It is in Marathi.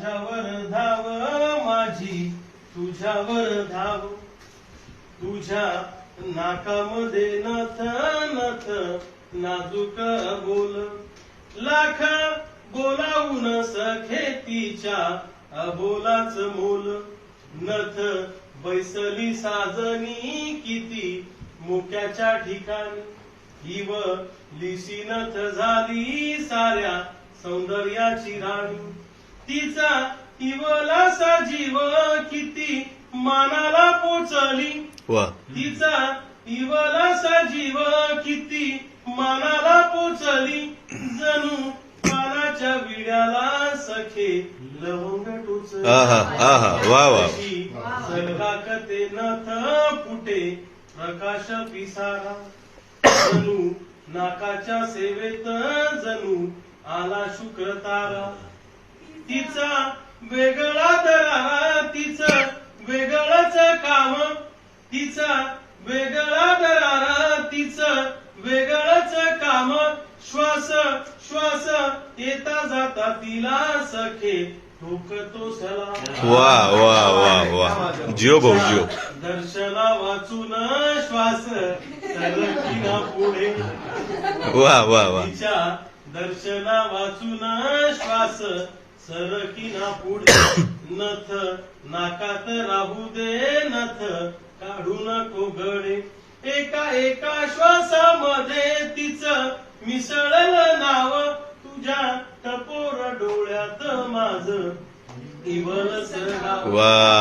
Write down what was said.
माझ्यावर धाव माझी तुझ्यावर धाव. तुझ्या नाकामध्ये नथ नथ नाजूक बोल. लाख बोलावून सखे तिच्या अबोलाच मोल. नथ बैसली साजनी किती मुक्याच्या ठिकाणी. इव लिशी नथ झाली साऱ्या सौंदर्याची राणी. तिचा इवलासा जीव किती मानाला पोचली. वा. तिचा इवलासा जीव किती मानाला पोचली. जणू पानाच्या विड्याला सखे लवंग वा सलकाकते नथ पुटे प्रकाश पिसारा. जणू नाकाच्या सेवेत जणू आला शुक्र तारा तिचा वेगळा दरारा तिचं वेगळंच काम. तिचा वेगळा दरारा तिचं वेगळंच काम. श्वास श्वास येता जाता तिला सखे ठोकतो सला. वा वा वा वा. जिओ भाऊ जिओ. दर्शना वाचून श्वास सरकिना पुढे. वा वा वा. दर्शना वाचून श्वास सरकिना पुढे नथ नाकात राहू दे नथ काढू नको गडे एका एका श्वासामध्ये तिचं मिसळलं नाव तुझ्या टपोर डोळ्यात माझ. इवल सरगाव